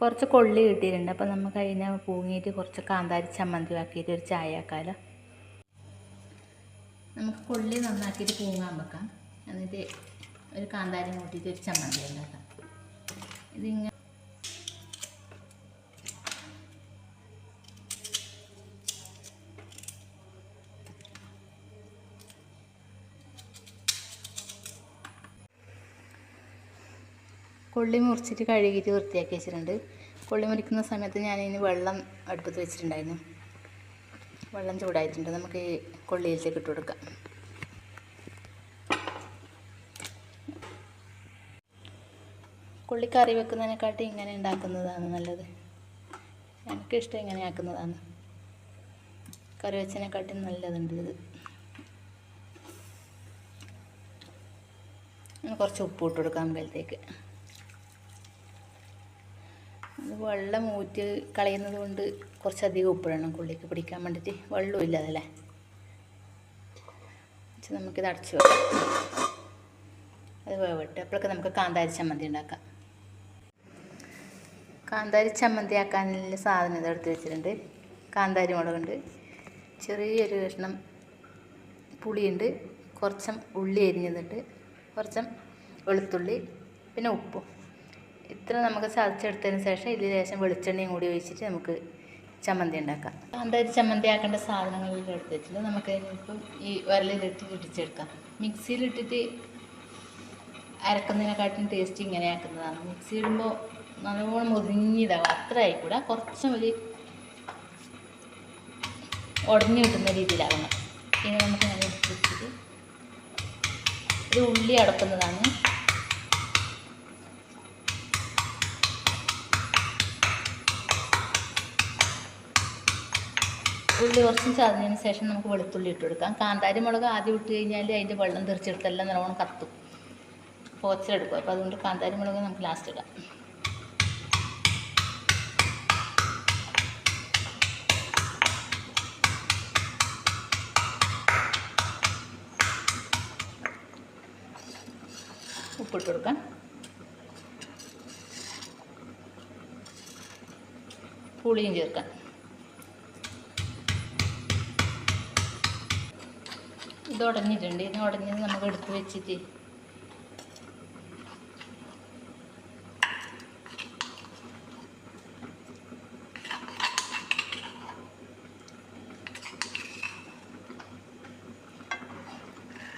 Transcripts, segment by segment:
കുറച്ച് കൊള്ളി കിട്ടിയിട്ടുണ്ട്. അപ്പോൾ നമുക്ക് അതിനെ പൂങ്ങിയിട്ട് കുറച്ച് കാന്താരി ചമ്മന്തി ആക്കിയിട്ട് ഒരു ചായ ആക്കാമല്ലോ നമുക്ക് കൊള്ളി നന്നാക്കിയിട്ട് പൂങ്ങാൻ വെക്കാം. എന്നിട്ട് ഒരു കാന്താരി കൂട്ടിയിട്ട് ഒരു ചമ്മന്തി ഉണ്ടാക്കാം. ഇതിങ്ങനെ കൊള്ളി മുറിച്ചിട്ട് കഴുകിയിട്ട് വൃത്തിയാക്കി വെച്ചിട്ടുണ്ട്. കൊള്ളി മുറിക്കുന്ന സമയത്ത് ഞാൻ ഇതിന് വെള്ളം അടുപ്പത്ത് വെച്ചിട്ടുണ്ടായിരുന്നു. വെള്ളം ചൂടായിട്ടുണ്ട്. നമുക്ക് ഈ കൊള്ളിയിലേക്ക് ഇട്ട് കൊടുക്കാം. കൊള്ളി കറി വെക്കുന്നതിനെക്കാട്ടി ഇങ്ങനെ ഉണ്ടാക്കുന്നതാണ് നല്ലത്. എനിക്കിഷ്ടം ഇങ്ങനെ ആക്കുന്നതാണ്. കറി വെച്ചതിനെക്കാട്ടി നല്ലതുണ്ട് ഇത്. കുറച്ച് ഉപ്പ് ഇട്ട് കൊടുക്കാം അമ്പലത്തേക്ക് വെള്ളം ഊറ്റി കളയുന്നത് കൊണ്ട് കുറച്ചധികം ഉപ്പിടണം കുള്ളിക്ക് പിടിക്കാൻ വേണ്ടിയിട്ട്. വെള്ളവും ഇല്ല അതല്ലേ നമുക്കിത് അടച്ചു വെക്കാം. അത് വേവട്ടെ. അപ്പോഴൊക്കെ നമുക്ക് കാന്താരി ചമ്മന്തി ഉണ്ടാക്കാം. കാന്താരി ചമ്മന്തി ആക്കാനുള്ള സാധനം ഇത് എടുത്ത് വെച്ചിട്ടുണ്ട്. കാന്താരി മുളകുണ്ട്. ചെറിയൊരു കഷ്ണം പുളിയുണ്ട്. കുറച്ചും ഉള്ളി എരിഞ്ഞതിട്ട് കുറച്ചും വെളുത്തുള്ളി പിന്നെ ഉപ്പും. ഇത്ര നമുക്ക് ചതച്ചെടുത്തതിന് ശേഷം ഇതിൽ ശേഷം വെളിച്ചെണ്ണയും കൂടി ഒഴിച്ചിട്ട് നമുക്ക് ചമ്മന്തി ഉണ്ടാക്കാം. അതായത് ചമ്മന്തി ആക്കേണ്ട സാധനങ്ങളെല്ലാം എടുത്തിട്ട് നമുക്ക് ഇപ്പം ഈ വരലിലിട്ട് ഇടിച്ചെടുക്കാം. മിക്സിയിലിട്ടിട്ട് അരക്കുന്നതിനെക്കാട്ടും ടേസ്റ്റ് ഇങ്ങനെ ആക്കുന്നതാണ് മിക്സി ഇടുമ്പോൾ നല്ലോണം മുറിഞ്ഞിതാവും അത്ര ആയിക്കൂടാ. കുറച്ചും ഒരു ഉടഞ്ഞു കിട്ടുന്ന രീതിയിലാവണം. ഇനി നമുക്ക് ഇങ്ങനെ ഇടിച്ചിട്ട് ഇത് ഉള്ളി അടക്കുന്നതാണ്. ഉള്ളി കുറച്ചും ചതഞ്ഞതിന് ശേഷം നമുക്ക് വെളുത്തുള്ളി ഇട്ട് കൊടുക്കാം. കാന്താരി മുളക് ആദ്യം ഇട്ട് കഴിഞ്ഞാൽ അതിന്റെ വെള്ളം തെറിച്ചെടുത്തെല്ലാം നല്ലോണം കത്തും. പോച്ചിലെടുക്കും അപ്പോൾ അതുകൊണ്ട് കാന്താരി മുളക് നമുക്ക് ലാസ്റ്റ് ഇടാം. ഉപ്പിട്ട് കൊടുക്കാം. പുളിയും ചേർക്കാം. ഇത് ഉടഞ്ഞിട്ടുണ്ട്. ഇത് ഉടഞ്ഞത് നമുക്ക് എടുത്ത് വെച്ചിട്ട്.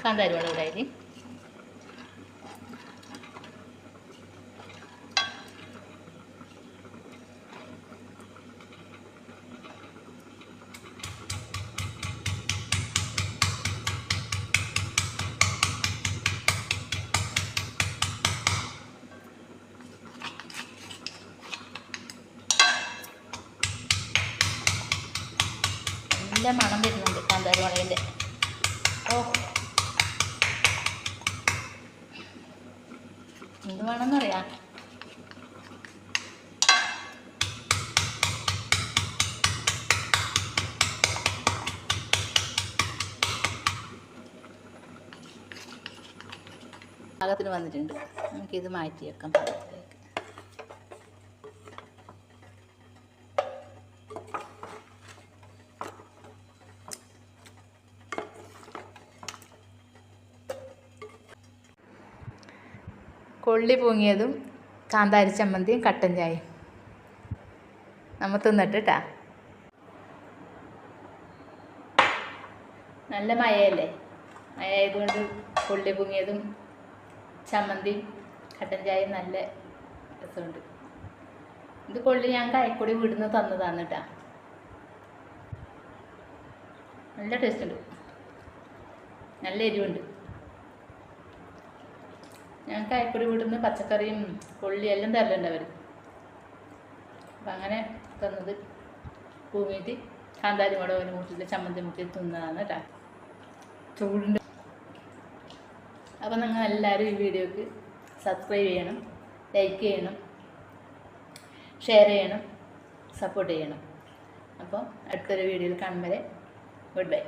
കാന്താരി വെള്ളം ഇവിടെ അതിൽ നല്ല മണം വരുന്നുണ്ട് കാന്താരി മുളകിന്റെ ഓ. എന്ത് വേണമെന്നറിയാം? പാകത്തിന് വന്നിട്ടുണ്ട്. നമുക്കിത് മാറ്റി വെക്കാം പാകത്തിലേക്ക് കൊള്ളി പൊങ്ങിയതും കാന്താരി ചമ്മന്തിയും കട്ടൻ ചായയും. നമ്മൾ തിന്നിട്ട് നല്ല മഴയല്ലേ? മഴ ആയതുകൊണ്ട് കൊള്ളി പൊങ്ങിയതും ചമ്മന്തിയും കട്ടൻ ചായയും നല്ല രസമുണ്ട്. ഇത് കൊള്ളി ഞാൻ കായക്കൊടി വീടുന്ന് തന്നതാണ് കേട്ടാ നല്ല ടേസ്റ്റ് ഉണ്ട്. നല്ല എരിവുണ്ട്. ഞങ്ങൾക്ക് അയക്കുടി വീട്ടിൽ പച്ചക്കറിയും കൊള്ളി എല്ലാം തരലുണ്ട് അവർ അപ്പം അങ്ങനെ തന്നത്. ഭൂമിയിട്ട് കാന്താരി മുളകിന് മുട്ടിൽ ചമ്മന്തി മുട്ടിൽ തിന്നതാണ് കേട്ടോ ചൂടുണ്ട്. അപ്പം നിങ്ങൾ എല്ലാവരും ഈ വീഡിയോക്ക് സബ്സ്ക്രൈബ് ചെയ്യണം ലൈക്ക് ചെയ്യണം ഷെയർ ചെയ്യണം സപ്പോർട്ട് ചെയ്യണം. അപ്പോൾ അടുത്തൊരു വീഡിയോയിൽ കാണുമ്പോൾ ഗുഡ് ബൈ